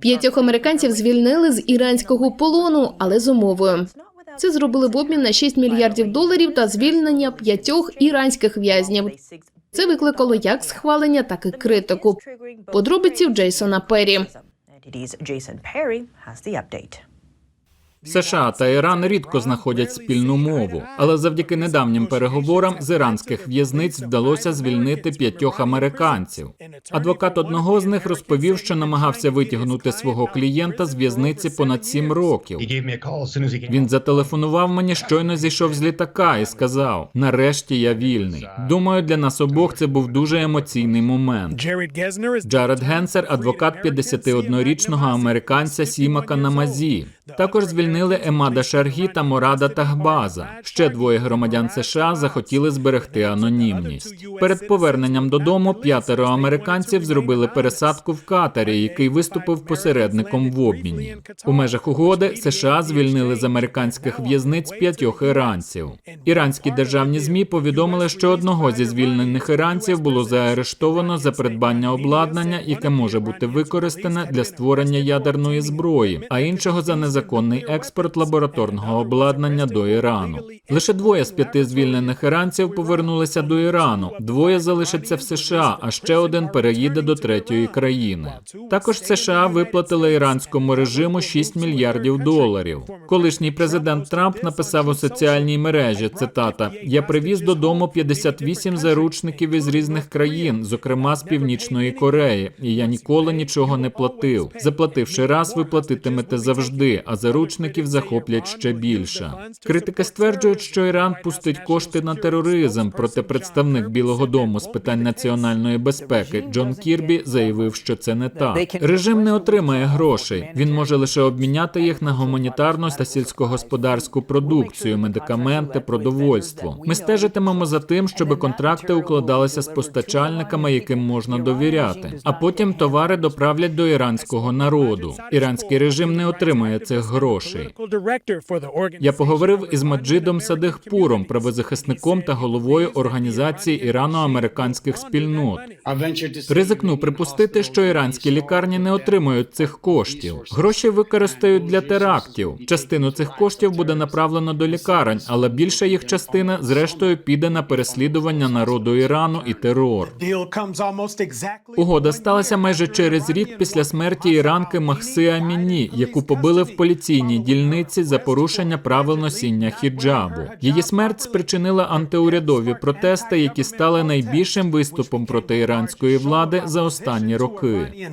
П'ятьох американців звільнили з іранського полону, але з умовою. Це зробили в обмін на 6 мільярдів доларів та звільнення п'ятьох іранських в'язнів. Це викликало як схвалення, так і критику. Подробиці в Джейсона Перрі. Jason Perry has the update. США та Іран рідко знаходять спільну мову, але завдяки недавнім переговорам з іранських в'язниць вдалося звільнити п'ятьох американців. Адвокат одного з них розповів, що намагався витягнути свого клієнта з в'язниці понад сім років. Він зателефонував мені, щойно зійшов з літака і сказав: Нарешті я вільний. Думаю, для нас обох це був дуже емоційний момент. Джаред Генсер, адвокат 51-річного американця Сімака Намазі. Також звільнили Емада Шаргі та Морада Тахбаза. Ще двоє громадян США захотіли зберегти анонімність. Перед поверненням додому п'ятеро американців зробили пересадку в Катарі, який виступив посередником в обміні. У межах угоди США звільнили з американських в'язниць п'ятьох іранців. Іранські державні змі повідомили, що одного зі звільнених іранців було заарештовано за придбання обладнання, яке може бути використане для створення ядерної зброї, а іншого за незаконний експорт лабораторного обладнання до Ірану. Лише двоє з п'яти звільнених іранців повернулися до Ірану. Двоє залишаться в США, а ще один переїде до третьої країни. Також США виплатили іранському режиму 6 мільярдів доларів. Колишній президент Трамп написав у соціальній мережі цитата: Я привіз додому 58 заручників із різних країн, зокрема з Північної Кореї, і я ніколи нічого не платив. Заплативши раз, ви платитимете завжди, а заручників захоплять ще більше. Критики стверджують, що Іран пустить кошти на тероризм. Проте представник Білого Дому з питань національної безпеки Джон Кірбі заявив, що це не так. Режим не отримає грошей. Він може лише обміняти їх на гуманітарну та сільськогосподарську продукцію, медикаменти, продовольство. Ми стежитимемо за тим, щоб контракти укладалися з постачальниками, яким можна довіряти. А потім товари доправлять до іранського народу. Іранський режим не отримає цих грошей. Я поговорив із Маджидом Садихпуром, правозахисником та головою організації ірано-американських спільнот. Ризикну припустити, що іранські лікарні не отримують цих коштів. Гроші використають для терактів. Частину цих коштів буде направлено до лікарень, але більша їх частина, зрештою, піде на переслідування народу Ірану і терор. Угода сталася майже через рік після смерті іранки Махси Аміні, яку побили в поліційній дільниці за порушення правил носіння хіджабу. Її смерть спричинила антиурядові протести, які стали найбільшим виступом проти іранської влади за останні роки.